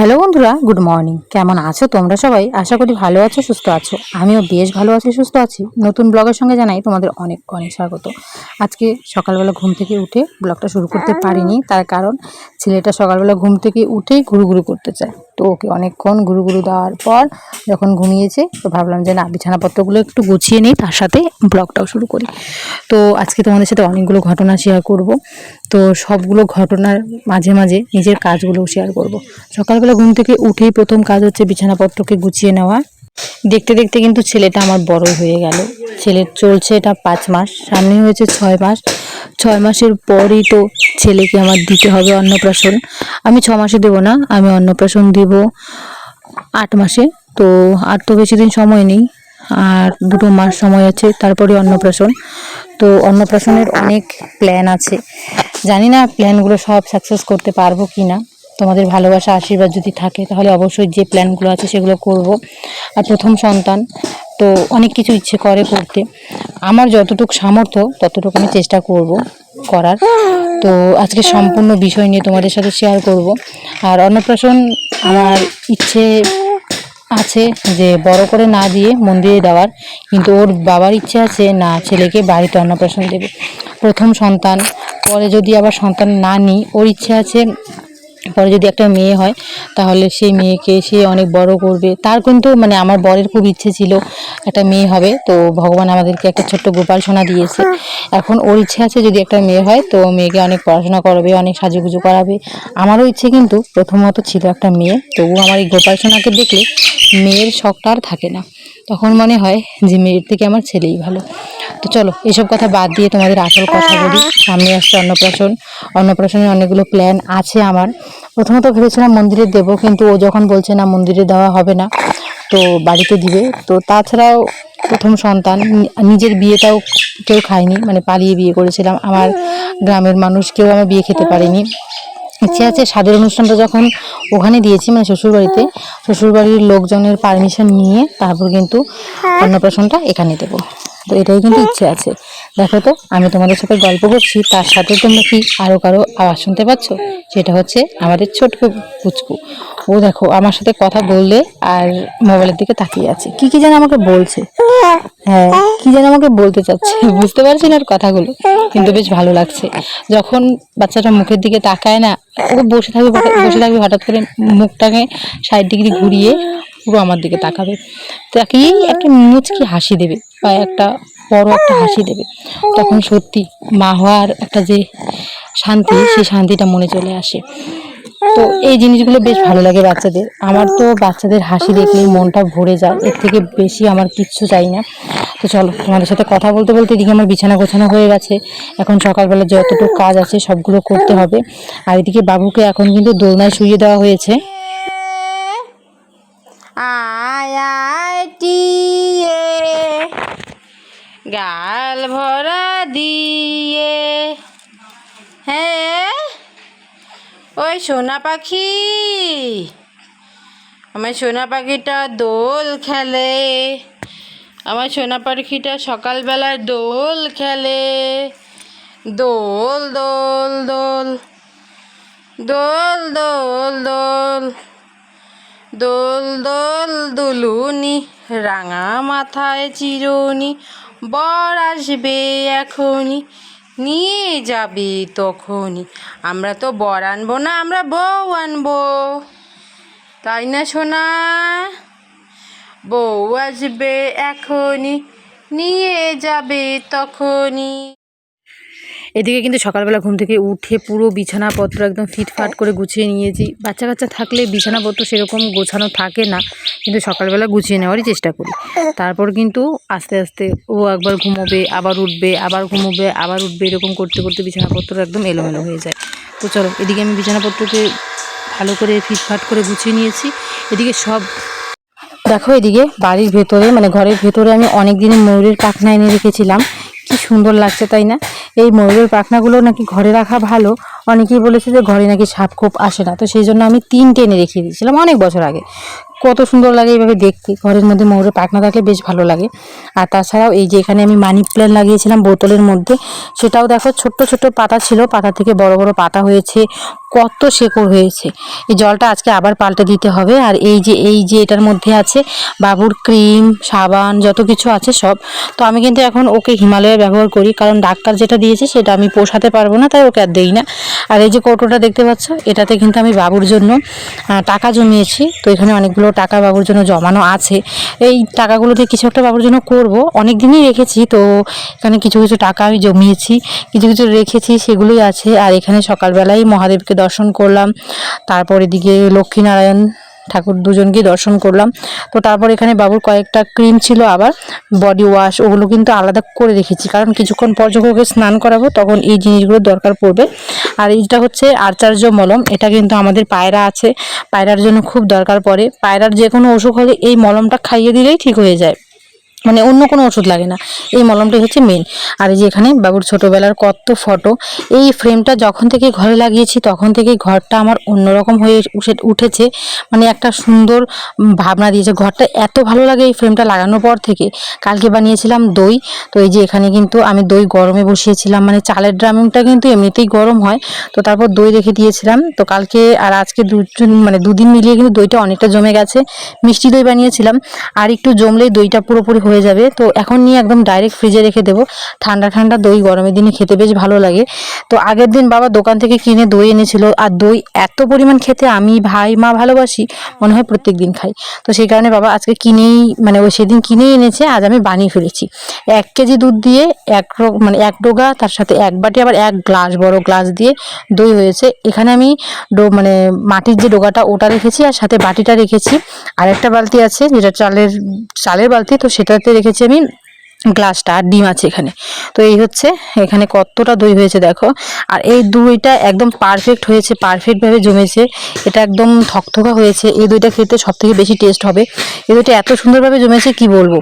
Hello বন্ধুরা, good morning. কেমন আছো তোমরা সবাই? আশা করি ভালো আছো, সুস্থ আছো। আমিও বেশ ভালো আছি, সুস্থ আছি। নতুন ব্লগের সঙ্গে জানাই তোমাদের অনেক অনেক স্বাগত। আজকে সকালবেলা ঘুম থেকে উঠে ব্লগটা শুরু করতে পারিনি, তার কারণ ছেলেটা সকালবেলা ঘুম থেকে উঠেই ঘুরু ঘুরু করতে চায়। তো ওকে অনেকক্ষণ ঘুরু ঘুরু দেওয়ার পর যখন ঘুমিয়েছে, তো ভাবলাম যে না, বিছানাপত্রগুলো একটু গুছিয়ে নিই, তার সাথে ব্লগটাও শুরু করি। তো আজকে তোমাদের সাথে অনেকগুলো ঘটনা শেয়ার করব। তো সবগুলো ঘটনার মাঝে মাঝে নিজের কাজগুলো শেয়ার করব। সকালবেলা ঘুম থেকে উঠেই প্রথম কাজ হচ্ছে বিছানাপত্রকে গুছিয়ে নেওয়া। দেখতে দেখতে কিন্তু ছেলেটা আমার বড় হয়ে গেল। ছেলের চলছে এটা পাঁচ মাস সামনে হয়েছে ছয় মাস। ছয় মাসের পরই তো ছেলেকে আমার দিতে হবে অন্নপ্রাশন। আমি ছ মাসে দেবো না, আমি অন্নপ্রাশন দিব আট মাসে। তো আর তো বেশি দিন সময় নেই, আর দুটো মাস সময় আছে, তারপরে অন্নপ্রাশন। তো অন্নপ্রাশনের অনেক প্ল্যান আছে। জানি না প্ল্যানগুলো সব সাকসেস করতে পারব কি না তোমাদের ভালোবাসা, আশীর্বাদ যদি থাকে, তাহলে অবশ্যই যে প্ল্যানগুলো আছে সেগুলো করব। আর প্রথম সন্তান তো অনেক কিছু ইচ্ছে করে করতে। আমার যতটুকু সামর্থ্য, ততটুকু আমি চেষ্টা করব করার। তো আজকে সম্পূর্ণ বিষয় নিয়ে তোমাদের সাথে শেয়ার করব। আর অন্নপ্রাশন আমার ইচ্ছে আছে যে বড় করে না দিয়ে মন্দিরে দেওয়ার। কিন্তু ওর বাবার ইচ্ছে আছে না, ছেলেকে বাড়িতে অন্নপ্রাশন দেবে। প্রথম সন্তান, পরে যদি আবার সন্তান না নিই, ওর ইচ্ছে আছে পরে যদি একটা মেয়ে হয়, তাহলে সেই মেয়েকে সে অনেক বড় করবে। তার কিন্তু মানে আমার বরের খুব ইচ্ছে ছিল একটা মেয়ে হবে, তো ভগবান আমাদেরকে একটা ছোট্ট গোপাল সোনা দিয়েছে। এখন ওর ইচ্ছে আছে যদি একটা মেয়ে হয়, তো মেয়েকে অনেক পড়াশোনা করাবে, অনেক সাজুগুজু করাবে। আমারও ইচ্ছে কিন্তু, প্রথমত ছিল একটা মেয়ে তবু আমার এই গোপাল সোনাকে দেখলে মেয়ের শখটা আর থাকে না। তখন মনে হয় যে মেয়ের থেকে আমার ছেলেই ভালো। তো চলো, এসব কথা বাদ দিয়ে তোমাদের আসল কথা বলি। সামনে আসছে অন্নপ্রাশন। অন্নপ্রাশনের অনেকগুলো প্ল্যান আছে আমার। প্রথমত ভেবেছিলাম মন্দিরে দেব, কিন্তু ও যখন বলছে না, মন্দিরে দেওয়া হবে না, তো বাড়িতে দিবে। তো তাছাড়াও প্রথম সন্তান, নিজের বিয়েটাও কেউ খায়নি মানে পালিয়ে বিয়ে করেছিলাম। আমার গ্রামের মানুষ কেউ আমার বিয়ে খেতে পারেনি। ইচ্ছে আছে স্বাদের অনুষ্ঠানটা যখন ওখানে দিয়েছি মানে শ্বশুরবাড়িতে, শ্বশুরবাড়ির লোকজনের পারমিশন নিয়ে তারপর কিন্তু অন্নপ্রাশনটা এখানে দেবো। তো এটাই কিন্তু ইচ্ছে আছে। দেখো তো, আমি তোমাদের সাথে গল্প করছি, তার সাথে তোমরা কি আরও কারও আওয়াজ শুনতে পাচ্ছ? সেটা হচ্ছে আমাদের ছোটকু পুচকু। ও দেখো, আমার সাথে কথা বললে আর মোবাইলের দিকে তাকিয়ে আছে। কি কি যেন আমাকে বলছে। হ্যাঁ কি যেন আমাকে বলতে চাচ্ছে। বুঝতে পারছি না ওর কথাগুলো? কিন্তু বেশ ভালো লাগছে। যখন বাচ্চাটা মুখের দিকে তাকায় না, ও বসে থাকবে বসে থাকবে হঠাৎ করে মুখটাকে ষাট ডিগ্রি ঘুরিয়ে পুরো আমার দিকে তাকাবে। তাকিয়েই একটা মুচকি হাসি দেবে বা একটা বড় একটা হাসি দেবে। তখন সত্যি মা হওয়ার একটা যে শান্তি, সেই শান্তিটা মনে চলে আসে। তো এই জিনিসগুলো বেশ ভালো লাগে বাচ্চাদের। আমার তো বাচ্চাদের হাসি দেখলেই মনটা ভরে যায়। এর থেকে বেশি আমার কিচ্ছু চাই না। তো চলো, তোমাদের সাথে কথা বলতে বলতে এদিকে আমার বিছানা গোছানো হয়ে গেছে। এখন সকালবেলা যতটুকু কাজ আছে সবগুলো করতে হবে। আর এদিকে বাবুকে এখন কিন্তু দোলনায় শুইয়ে দেওয়া হয়েছে। আয় আয় টিয়ে গাল ভরা দিয়ে। হ্যাঁ ওই সোনা পাখি, আমার সোনা পাখিটা দোল খেলে। আমার সোনা পাখিটা সকালবেলায় দোল খেলে। দোল দোল দোল দোল দোল দোল। দোল দোল দুলুনি, রাঙা মাথায় চিরুনি, বর আসবে এখনই, নিয়ে যাবে তখনই। আমরা তো বর আনব না, আমরা বউ আনব। তাই না, সোনা? বউ আসবে এখনই, নিয়ে যাবে তখনই। এদিকে কিন্তু সকালবেলা ঘুম থেকে উঠে পুরো বিছানাপত্র একদম ফিটফাট করে গুছিয়ে নিয়েছি। বাচ্চা কাচ্চা থাকলে বিছানাপত্র সেরকম গোছানো থাকে না, কিন্তু সকালবেলা গুছিয়ে নেওয়ারই চেষ্টা করি। তারপর কিন্তু আস্তে আস্তে ও একবার ঘুমোবে, আবার উঠবে, আবার ঘুমোবে, আবার উঠবে, এরকম করতে করতে বিছানাপত্র একদম এলোমেলো হয়ে যায়। তো চলো, এদিকে আমি বিছানাপত্রকে ভালো করে ফিটফাট করে গুছিয়ে নিয়েছি। এদিকে সব দেখো এদিকে বাড়ির ভেতরে মানে ঘরের ভেতরে আমি অনেক দিনের ময়ূরের পাখনা এনে রেখেছিলাম। সুন্দর লাগছে, তাই না? এই ময়ূরের পাখনাগুলো নাকি ঘরে রাখা ভালো। অনেকেই বলেছে যে ঘরে নাকি সাপ খুব আসে না। তো সেই জন্য আমি তিনটে এনে রেখে দিয়েছিলাম অনেক বছর আগে। কত সুন্দর লাগে এইভাবে দেখতে। ঘরের মধ্যে ময়ূরের পাখনা থাকলে বেশ ভালো লাগে। আর তাছাড়াও এই যে এখানে আমি মানি প্ল্যান্ট লাগিয়েছিলাম বোতলের মধ্যে, সেটাও দেখো ছোট্ট ছোট্ট পাতা ছিল, পাতা থেকে বড় বড় পাতা হয়েছে, কত শেকড় হয়েছে। এই জলটা আজকে আবার পাল্টে দিতে হবে। আর এই যে এই যে এটার মধ্যে আছে বাবুর ক্রিম, সাবান, যত কিছু আছে সব। তো আমি কিন্তু এখন ওকে হিমালয়ের ব্যবহার করি, কারণ ডাক্তার যেটা দিয়েছে সেটা আমি পোষাতে পারব না, তাই ওকে আর দেই না। আর এই যে কৌটোটা দেখতে পাচ্ছ, এটাতে কিন্তু আমি বাবুর জন্য টাকা জমিয়েছি। তো এখানে অনেকগুলো টাকা বাবুর জন্য জমানো আছে। এই টাকাগুলো দিয়ে কিছু একটা বাবুর জন্য করব। অনেক দিনই রেখেছি, তো এখানে কিছু কিছু টাকা আমি জমিয়েছি। কিছু কিছু রেখেছি, সেগুলোই আছে। আর এখানে সকালবেলায় মহাদেবকে দর্শন করলাম। তারপর এদিকে লক্ষ্মীনারায়ণ ঠাকুর দুজনকেই দর্শন করলাম। তো তারপর এখানে বাবুর কয়েকটা ক্রিম ছিল আবার বডি ওয়াশ ওগুলো কিন্তু আলাদা করে রেখেছি। কারণ কিছুক্ষণ পর যখন ওকে স্নান করাবো, তখন এই জিনিসগুলো দরকার পড়বে। আর এইটা হচ্ছে আচার্য মলম। এটা কিন্তু আমাদের পায়রা আছে। পায়রার জন্য খুব দরকার পড়ে। পায়রার যে কোনো অসুখ হলে এই মলমটা খাইয়ে দিলেই ঠিক হয়ে যায়। মানে অন্য কোনো ওষুধ লাগে না। এই মলমটাই হচ্ছে মেন আর এই যে এখানে বাবুর ছোটোবেলার কত ফটো এই ফ্রেমটা যখন থেকে ঘরে লাগিয়েছি, তখন থেকেই ঘরটা আমার অন্যরকম হয়ে উঠে- উঠেছে। মানে একটা সুন্দর ভাবনা দিয়েছে, ঘরটা এত ভালো লাগে এই ফ্রেমটা লাগানোর পর থেকে। কালকে বানিয়েছিলাম দই, তো এই যে এখানে কিন্তু আমি দই গরমে বসিয়েছিলাম। মানে চালের ড্রামিংটা কিন্তু এমনিতেই গরম হয়, তো তারপর দই রেখে দিয়েছিলাম। তো কালকে আর আজকে দুজন মানে দুদিন মিলিয়ে কিন্তু দইটা অনেকটা জমে গেছে। মিষ্টি দই বানিয়েছিলাম। আর একটু জমলেই দইটা পুরোপুরি হয়ে যাবে। তো এখন নিয়ে একদম ডাইরেক্ট ফ্রিজে রেখে দেবো। ঠান্ডা ঠান্ডা দই গরমের দিনে খেতে বেশ ভালো লাগে। তো আগের দিন বাবা দোকান থেকে কিনে দই এনেছিল। আর দই এত পরিমাণ খেতে আমি ভাই, মা ভালোবাসি, মনে হয় প্রত্যেক দিন খাই। তো সেই কারণে বাবা আজকে কিনেই মানে ওই সেদিন কিনেই এনেছে, আজ আমি বানিয়ে ফেলেছি। এক কেজি দুধ দিয়ে এক মানে এক ডোগা, তার সাথে এক বাটি আবার এক গ্লাস, বড় গ্লাস দিয়ে দই হয়েছে। এখানে আমি ডো মানে মাটির যে ডোগাটা, ওটা রেখেছি, আর সাথে বাটিটা রেখেছি। আর একটা বালতি আছে, যেটা চালের চালের বালতি, তো সেটাতে রেখেছি আমি। গ্লাসটা আর ডিম আছে এখানে। তো এই হচ্ছে এখানে কতটা দই হয়েছে দেখো। আর এই দইটা একদম পারফেক্ট হয়েছে পারফেক্টভাবে জমেছে। এটা একদম থকথকা হয়েছে। এই দইটা খেতে সব থেকে বেশি টেস্ট হবে। এই দইটা এত সুন্দরভাবে জমেছে, কি বলব?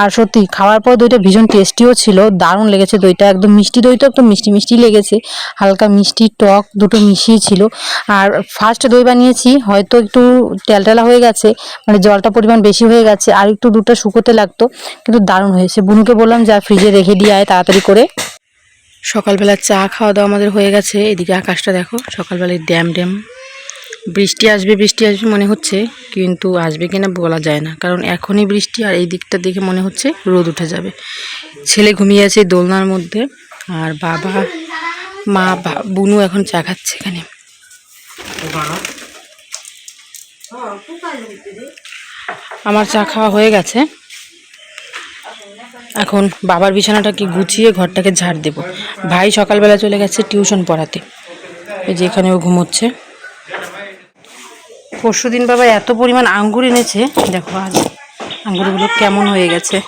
আর সত্যি, খাওয়ার পর দইটা ভীষণ টেস্টিও ছিল। দারুণ লেগেছে দইটা। একদম মিষ্টি দই তো একদম মিষ্টি মিষ্টি লেগেছে। হালকা মিষ্টি টক দুটো মিশিয়ে ছিল। আর ফার্স্ট দই বানিয়েছি, হয়তো একটু টেলটেলা হয়ে গেছে মানে জলটা পরিমাণ বেশি হয়ে গেছে, আর একটু দুধটা শুকোতে লাগতো, কিন্তু দারুণ হয়েছে। বুনুকে বললাম, যা ফ্রিজে রেখে দিয়ে আয় তাড়াতাড়ি করে। সকালবেলা চা খাওয়া দাওয়া আমাদের হয়ে গেছে। এদিকে আকাশটা দেখো, সকালবেলায় ড্যাম ড্যাম। বৃষ্টি আসবে বৃষ্টি আসবে মনে হচ্ছে, কিন্তু আসবে কিনা বলা যায় না। কারণ এখনই বৃষ্টি আর এই দিকটা দেখে মনে হচ্ছে রোদ উঠে যাবে। ছেলে ঘুমিয়ে আছে দোলনার মধ্যে, আর বাবা, মা বুনু এখন চা খাচ্ছে এখানে। আমার চা খাওয়া হয়ে গেছে। এখন বাবার বিছানাটাকে গুছিয়ে ঘরটাকে ঝাড় দেব। ভাই সকালবেলা চলে গেছে টিউশন পড়াতে। এই যে এখানে ও ঘুমোচ্ছে। পরশু দিন বাবা এত পরিমাণ আঙ্গুর এনেছে, দেখো আজ আঙ্গুরগুলো কেমন হয়ে গেছে।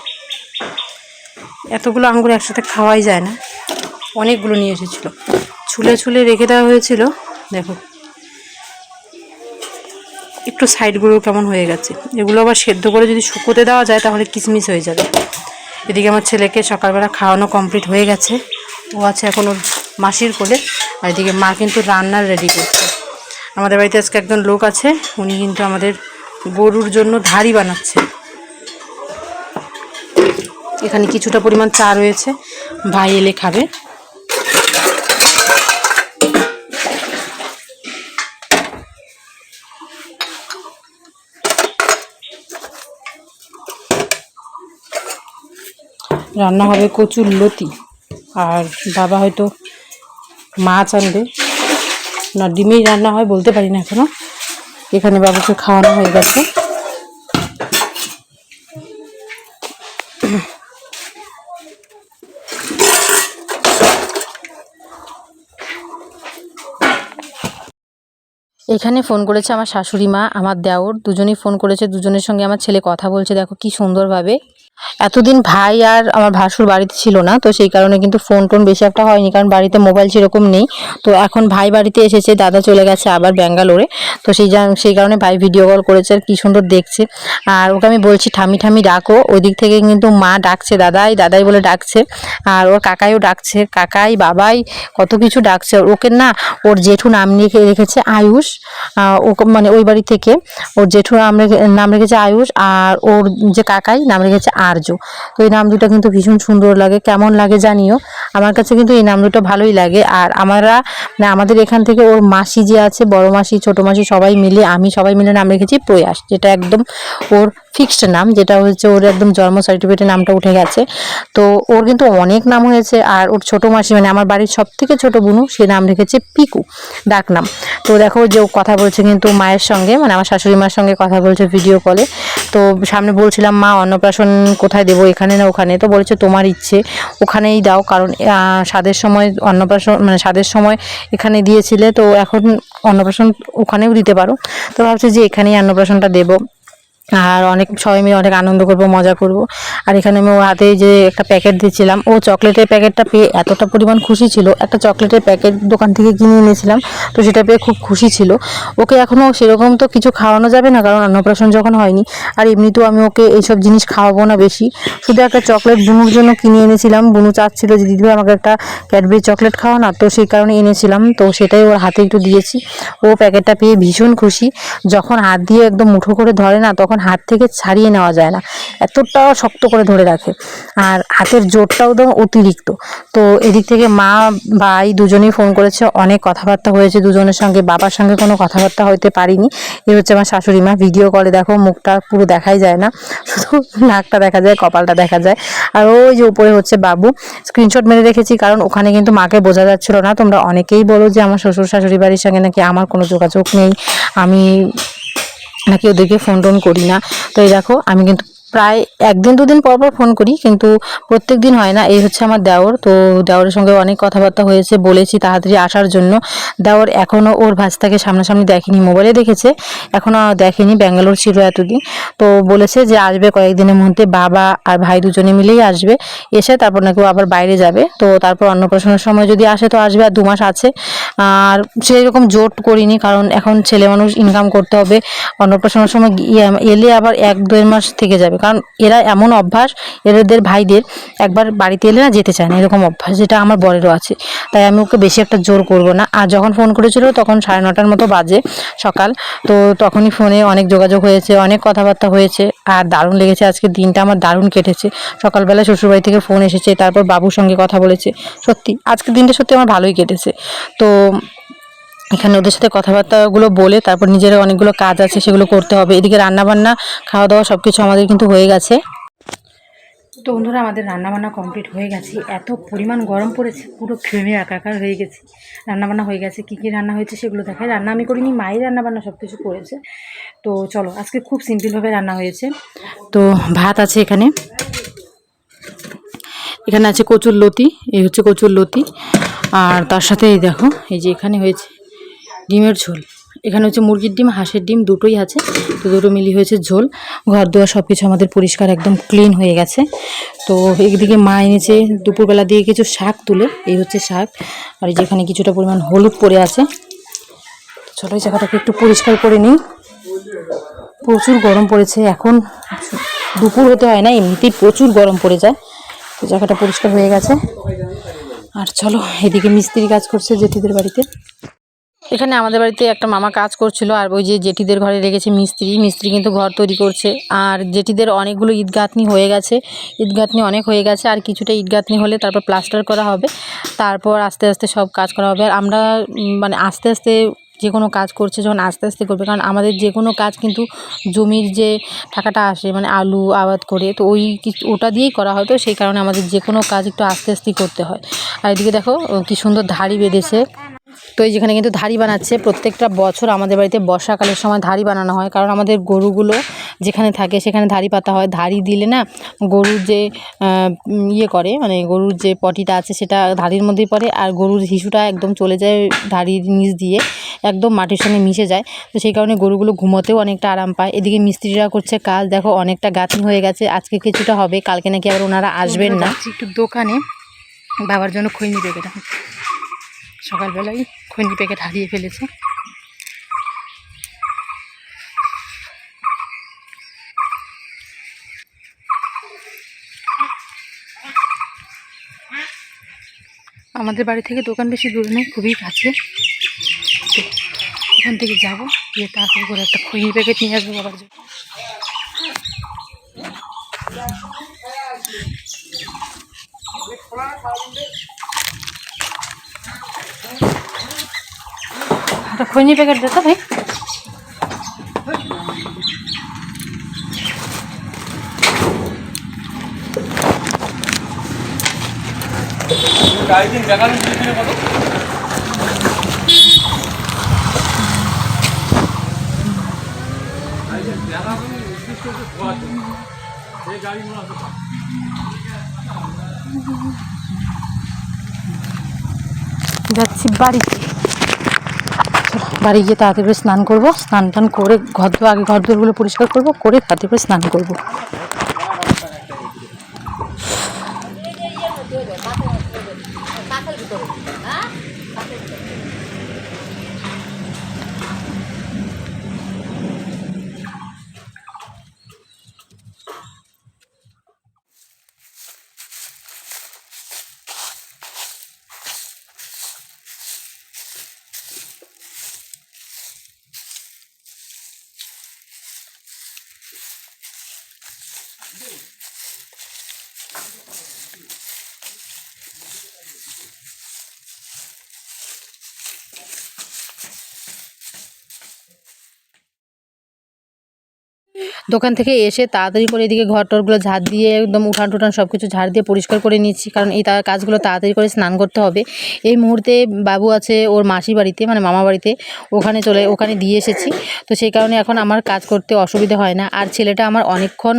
এতগুলো আঙ্গুর একসাথে খাওয়াই যায় না। অনেকগুলো নিয়ে এসেছিল। ছুলে ছুলে রেখে দেওয়া হয়েছিল, দেখো। একটু সাইডগুলো কেমন হয়ে গেছে। এগুলো আবার সেদ্ধ করে যদি শুকোতে দেওয়া যায় তাহলে কিসমিস হয়ে যাবে। এদিকে আমার ছেলেকে সকালবেলা খাওয়ানো কমপ্লিট হয়ে গেছে। ও আছে এখন ওর মাসির কোলে, আর এদিকে মা কিন্তু রান্নার রেডি করছে। আমাদের বাড়িতে আজকে একজন লোক আছে, উনি কিন্তু আমাদের গরুর জন্য ধাড়ি বানাচ্ছে। এখানে কিছুটা পরিমাণ চা রয়েছে, ভাই এলে খাবে। রান্না হবে কচুর লতি। আর বাবা হয়তো মাছ আনবে। না, ডিমেই রান্না হয়, বলতে পারি না এখনও। এখানে বাবাকে খাওয়ানো হয়ে গেছে। এখানে ফোন করেছে আমার শাশুড়ি মা, আমার দেওর। দুজনেই ফোন করেছে, দুজনের সঙ্গে আমার ছেলে কথা বলছে, দেখো কি সুন্দরভাবে। এতদিন ভাই আর আমার ভাসুর বাড়িতে ছিল না, তো সেই কারণে কিন্তু ফোন টোন বেশি একটা হয়নি, কারণ বাড়িতে মোবাইল সেরকম নেই। তো এখন ভাই বাড়িতে এসেছে, দাদা চলে গেছে আবার ব্যাঙ্গালোরে। তো সেই সেই কারণে ভাই ভিডিও কল করেছে আর কী সুন্দর দেখছে। আর ওকে আমি বলছি ঠামি ঠামি ডাকো। ওই দিক থেকে কিন্তু মা ডাকছে, দাদাই দাদাই বলে ডাকছে। আর ওর কাকাইও ডাকছে, কাকাই, বাবাই কত কিছু ডাকছে। ওকে না, ওর জেঠু নাম লিখে রেখেছে আয়ুষ। ওকে মানে ওই বাড়ি থেকে ওর জেঠু নাম রেখে নাম রেখেছে আয়ুষ আর ওর যে কাকাই নাম রেখেছে আর্য তো এই নাম দুটো কিন্তু ভীষণ সুন্দর লাগে, কেমন লাগে জানিও। আমার কাছে কিন্তু এই নাম দুটো ভালোই লাগে। আর আমরা মানে আমাদের এখান থেকে ওর মাসি যে আছে, বড় মাসি, ছোট মাসি সবাই মিলে, আমি সবাই মিলে নাম রেখেছি প্রয়াস, যেটা একদম ওর ফিক্সড নাম, যেটা হচ্ছে ওর একদম জন্ম সার্টিফিকেটে নামটা উঠে গেছে। তো ওর কিন্তু অনেক নাম হয়েছে। আর ওর ছোট মাসি মানে আমার বাড়ির সব থেকে ছোট বুনু, সে নাম রেখেছে পিকু ডাক নাম তো দেখো যে ও কথা বলছে কিন্তু মায়ের সঙ্গে মানে আমার শাশুড়ি মার সঙ্গে কথা বলছে ভিডিও কলে তো সামনে বলছিলাম, মা, অন্নপ্রাশন কোথায় দেবো? এখানে না ওখানে? তো বলেছে, তোমার ইচ্ছে, ওখানেই দাও। কারণ স্বাদের সময় অন্নপ্রাশন মানে স্বাদের সময় এখানে দিয়েছিলে, তো এখন অন্নপ্রাশন ওখানেও দিতে পারো। তো ভাবছি যে এখানেই অন্নপ্রাশনটা দেবো। আর অনেক, সবাই মিলে অনেক আনন্দ করব, মজা করব। আর এখানে আমি ওর হাতে যে একটা প্যাকেট দিয়েছিলাম ও চকলেটের প্যাকেটটা পেয়ে এতটা পরিমাণ খুশি ছিল। একটা চকলেটের প্যাকেট দোকান থেকে কিনে এনেছিলাম, তো সেটা পেয়ে খুব খুশি ছিল। ওকে এখনও সেরকম তো কিছু খাওয়ানো যাবে না, কারণ অন্নপ্রাশন যখন হয়নি, আর এমনিতেও আমি ওকে এইসব জিনিস খাওয়াবো না বেশি। শুধু একটা চকলেট বুনুর জন্য কিনে এনেছিলাম, বুনু চাচ্ছিল যে দিদিভাই আমাকে একটা ক্যাডবেরি চকলেট খাওয়া না। তো সেই কারণে এনেছিলাম, তো সেটাই ওর হাতে একটু দিয়েছি। ও প্যাকেটটা পেয়ে ভীষণ খুশি। যখন হাত দিয়ে একদম মুঠো করে ধরে না, তখন হাত থেকে ছাড়িয়ে নেওয়া যায় না। এতটা শক্ত করে ধরে রাখে। আর হাতের জোরটাও তো অতিরিক্ত। তো এদিক থেকে মা, ভাই দুজনেই ফোন করেছে। অনেক কথাবার্তা হয়েছে দুজনের সঙ্গে। বাবার সঙ্গে কোনো কথাবার্তা হইতে পারিনি। এ হচ্ছে আমার শাশুড়ি মা। ভিডিও কলে দেখো মুখটা পুরো দেখাই যায় না। শুধু নাকটা দেখা যায়, কপালটা দেখা যায়। আর ওই যে উপরে হচ্ছে বাবু। স্ক্রিনশট মেরে রেখেছি কারণ ওখানে কিন্তু মাকে বোঝা যাচ্ছিল না। তোমরা অনেকেই বলো যে আমার শ্বশুর শাশুড়ি বাড়ির সঙ্গে নাকি আমার কোনো যোগাযোগ নেই। আমি নাকি ওদেরকে ফোন টোন করি না। তো এই দেখো আমি কিন্তু প্রায় একদিন, দুদিন পর পর ফোন করি, কিন্তু প্রত্যেক দিন হয় না। এই হচ্ছে আমার দেওর। তো দেওরের সঙ্গে অনেক কথাবার্তা হয়েছে, বলেছি তাড়াতাড়ি আসার জন্য। দেওর এখনও ওর ভাজটাকে সামনাসামনি দেখেনি মোবাইলে দেখেছে। এখনও দেখেনি, ব্যাঙ্গালোর ছিল এতদিন। তো বলেছে যে আসবে কয়েকদিনের মধ্যে, বাবা আর ভাই দুজনে মিলেই আসবে। এসে তারপর নাকি ও আবার বাইরে যাবে। তো তারপর অন্নপ্রাশনের সময় যদি আসে, তো আসবে আর দু মাস আছে। আর সেই রকম জোট করিনি, কারণ এখন ছেলে মানুষ ইনকাম করতে হবে। অন্নপ্রাশনের সময় এলে আবার এক, দেড় মাস থেকে যাবে। কারণ এরা এমন অভ্যাস, এদের ভাইদের একবার বাড়িতে এলে না যেতে চায় না, এরকম অভ্যাস যেটা আমার বরেরও আছে। তাই আমি ওকে বেশি একটা জোর করব না। আর যখন ফোন করেছিল তখন সাড়ে নটার মতো বাজে সকাল। তো তখনই ফোনে অনেক যোগাযোগ হয়েছে, অনেক কথাবার্তা হয়েছে। আর দারুণ লেগেছে আজকে দিনটা আমার দারুণ কেটেছে। সকালবেলা শ্বশুরবাড়ি থেকে ফোন এসেছে, তারপর বাবুর সঙ্গে কথা বলেছে। সত্যি, আজকের দিনটা সত্যি আমার ভালোই কেটেছে। তো এখানে ওদের সাথে কথাবার্তাগুলো বলে তারপর নিজের অনেকগুলো কাজ আছে, সেগুলো করতে হবে। এদিকে রান্নাবান্না খাওয়া দাওয়া সব কিছু আমাদের কিন্তু হয়ে গেছে। তো বন্ধুরা, আমাদের রান্নাবান্না কমপ্লিট হয়ে গেছে। এত পরিমাণ গরম পড়েছে, পুরো ঘেমে একাকার হয়ে গেছে। রান্নাবান্না হয়ে গেছে, কী কী রান্না হয়েছে সেগুলো দেখায় রান্না আমি করিনি, মায়ের রান্নাবান্না সব কিছু করেছে। তো চলো, আজকে খুব সিম্পলভাবে রান্না হয়েছে। তো ভাত আছে এখানে। এখানে আছে কচুর লতি, এই হচ্ছে কচুর লতি। আর তার সাথে এই দেখো, এই যে এখানে হয়েছে ডিমের ঝোল। এখানে হচ্ছে মুরগির ডিম, হাঁসের ডিম দুটোই আছে। তো দুটো মিলিয়ে হয়েছে ঝোল। ঘর দুয়ার সব কিছু আমাদের পরিষ্কার একদম ক্লিন হয়ে গেছে। তো একদিকে মা এনেছে দুপুরবেলা দিয়ে কিছু শাক তুলে। এই হচ্ছে শাক। আর যেখানে কিছুটা পরিমাণ হলুদ পড়ে আছে। এই জায়গাটাকে একটু পরিষ্কার করে নিই। প্রচুর গরম পড়েছে। এখন দুপুর হতে হয় না, এমনিতেই প্রচুর গরম পড়ে যায়। তো জায়গাটা পরিষ্কার হয়ে গেছে। আর চলো, এদিকে মিস্ত্রি কাজ করছে জেঠিদের বাড়িতে। এখানে আমাদের বাড়িতে একটা মামা কাজ করছিল, আর ওই যে জেঠিদের ঘরে রেখেছে মিস্ত্রি। মিস্ত্রি কিন্তু ঘর তৈরি করছে। আর জেঠিদের অনেকগুলো ইট গাঁথনি হয়ে গেছে। ইট গাঁথনি অনেক হয়ে গেছে, আর কিছুটা ইট গাঁথনি হলে তারপর প্লাস্টার করা হবে। তারপর আস্তে আস্তে সব কাজ করা হবে। আর আমরা মানে আস্তে আস্তে যে কোনো কাজ করছে যখন আস্তে আস্তে করবে, কারণ আমাদের যে কোনো কাজ কিন্তু জমির যে টাকাটা আসে মানে আলু, আবাদ করে, তো ওই ওটা দিয়েই করা হয়। তো সেই কারণে আমাদের যে কোনো কাজ একটু আস্তে আস্তেই করতে হয়। আর এদিকে দেখো কি সুন্দর ধাড়ি বেঁধেছে। তো এই যেখানে কিন্তু ধাড়ি বানাচ্ছে প্রত্যেকটা বছর আমাদের বাড়িতে বর্ষাকালের সময় ধাড়ি বানানো হয়। কারণ আমাদের গরুগুলো যেখানে থাকে সেখানে ধাড়ি পাতা হয়। ধাড়ি দিলে না গরুর যে ইয়ে করে মানে গরুর যে পটিটা আছে সেটা ধাড়ির মধ্যেই পড়ে আর গরুর হিসুটা একদম চলে যায় ধাড়ির নিচ দিয়ে একদম মাটির সঙ্গে মিশে যায়। তো সেই কারণে গরুগুলো ঘুমোতেও অনেকটা আরাম পায়। এদিকে মিস্ত্রিরা করছে কাজ দেখো অনেকটা গাঁথনি হয়ে গেছে। আজকে কিছুটা হবে কালকে নাকি আবার ওনারা আসবেন না। একটু দোকানে। বাবার জন্য খৈনি প্যাকেট সকালবেলায় খৈনি প্যাকেট হারিয়ে ফেলেছে। আমাদের বাড়ি থেকে দোকান বেশি দূরে নেই খুবই কাছে। এখান থেকে যাব, গিয়ে তাড়াতাড়ি করে একটা খৈনি প্যাকেট নিয়ে আসব বাবার জন্য। একটা খৈনি প্যাকেট দে তো ভাই। যাচ্ছি বাড়িতে। বাড়ি গিয়ে তাড়াতাড়ি স্নান করব। স্নান টান করে ঘর দোর আগে ঘর দোরগুলো পরিষ্কার করব, করে তাড়াতাড়ি করে স্নান করব। দোকান থেকে এসে তাড়াতাড়ি করে এদিকে ঘর টরগুলো ঝাড় দিয়ে একদম উঠান টুঠান সব কিছু ঝাড় দিয়ে পরিষ্কার করে নিচ্ছি। কারণ এই কাজগুলো তাড়াতাড়ি করে স্নান করতে হবে। এই মুহূর্তে বাবু আছে ওর মাসি বাড়িতে মানে মামা বাড়িতে। ওখানে চলে, ওখানে দিয়ে এসেছি। তো সেই কারণে এখন আমার কাজ করতে অসুবিধা হয় না। আর ছেলেটা আমার অনেকক্ষণ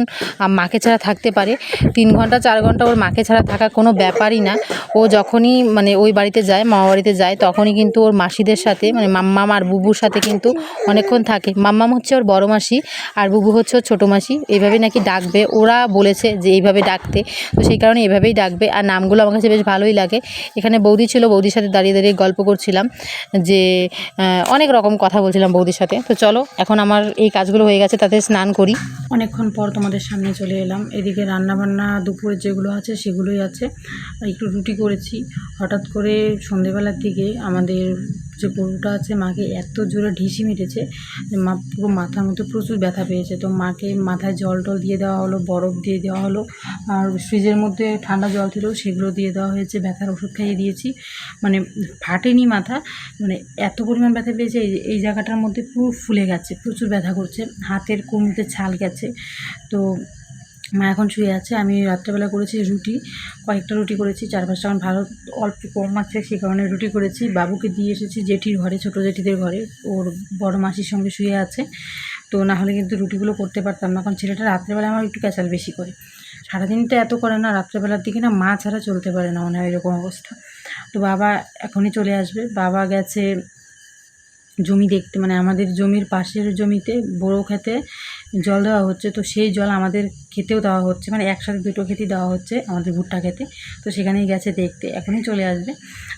মাকে ছাড়া থাকতে পারে। তিন ঘণ্টা, চার ঘণ্টা ওর মাকে ছাড়া থাকা কোনো ব্যাপারই না। ও যখনই মানে ওই বাড়িতে যায়, মামা বাড়িতে যায়, তখনই কিন্তু ওর মাসিদের সাথে মানে মাম্মাম আর বুবুর সাথে কিন্তু অনেকক্ষণ থাকে। মাম্মাম হচ্ছে ওর বড় মাসি, আর বুবু হচ্ছে ওর ছোটো মাসি এইভাবে নাকি ডাকবে? ওরা বলেছে যে এইভাবে ডাকতে, তো সেই কারণে এভাবেই ডাকবে। আর নামগুলো আমার কাছে বেশ ভালোই লাগে। এখানে বৌদি ছিল, বৌদির সাথে দাঁড়িয়ে দাঁড়িয়ে গল্প করছিলাম যে অনেক রকম কথা বলছিলাম বৌদির সাথে। তো চলো, এখন আমার এই কাজগুলো হয়ে গেছে, তাতে স্নান করি। অনেকক্ষণ পর তোমাদের সামনে চলে এলাম। এদিকে রান্নাবান্না দুপুরে যেগুলো আছে সেগুলোই আছে। একটু রুটি করেছি। হঠাৎ করে সন্ধেবেলার দিকে আমাদের যে গরুটা আছে, মাকে এত জোরে ঢিসি মেরেছে মা, পুরো মাথার মধ্যে প্রচুর ব্যথা পেয়েছে। তো মাকে মাথায় জল টল দিয়ে দেওয়া হলো, বরফ দিয়ে দেওয়া হলো, আর ফ্রিজের মধ্যে ঠান্ডা জল ছিল সেগুলো দিয়ে দেওয়া হয়েছে, ব্যথার ওষুধ খাইয়ে দিয়েছি। মানে ফাটেনি মাথা মানে এত পরিমাণ ব্যথা পেয়েছে, এই এই জায়গাটার মধ্যে পুরো ফুলে গেছে, প্রচুর ব্যথা করছে, হাতের কনুতে ছাল গেছে। তো মা এখন শুয়ে আছে, আমি রাত্রেবেলা করেছি রুটি, কয়েকটা রুটি করেছি চার পাঁচটা আমার ভালো অল্প কম আছে সে কারণে রুটি করেছি। বাবুকে দিয়ে এসেছি জেঠির ঘরে, ছোটো জেঠিদের ঘরে, ওর বড় মাসির সঙ্গে শুয়ে আছে। তো না হলে কিন্তু রুটিগুলো করতে পারতাম না, কারণ ছেলেটা রাত্রেবেলা আমার একটু ক্যাচাল বেশি করে। সারাদিন তো এত করে না, রাত্রেবেলার দিকে না মা ছাড়া চলতে পারে না হয় এরকম অবস্থা। তো বাবা এখনই চলে আসবে। বাবা গেছে জমি দেখতে মানে আমাদের জমির পাশের জমিতে, বড়ো খেতে জল দেওয়া হচ্ছে, তো সেই জল আমাদের খেতেও দেওয়া হচ্ছে মানে একসাথে দুটো খেতেই দেওয়া হচ্ছে আমাদের ভুট্টা খেতে, তো সেখানেই গেছে দেখতে, এখনই চলে আসবে,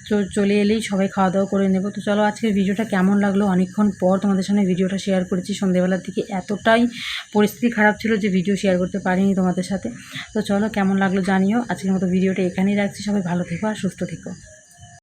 তো চলে এলেই সবাই খাওয়া দাওয়া করে নেব, তো চলো আজকের ভিডিওটা কেমন লাগল, অনেকক্ষণ পর তোমাদের সামনে ভিডিওটা শেয়ার করেছি, সন্ধেবেলার দিকে এতটাই পরিস্থিতি খারাপ ছিল যে ভিডিও শেয়ার করতে পারিনি তোমাদের সাথে, তো চলো কেমন লাগল জানিও, আজকের মতো ভিডিওটা এখানেই রাখছি, সবাই ভালো থেকো আর সুস্থ থেকো।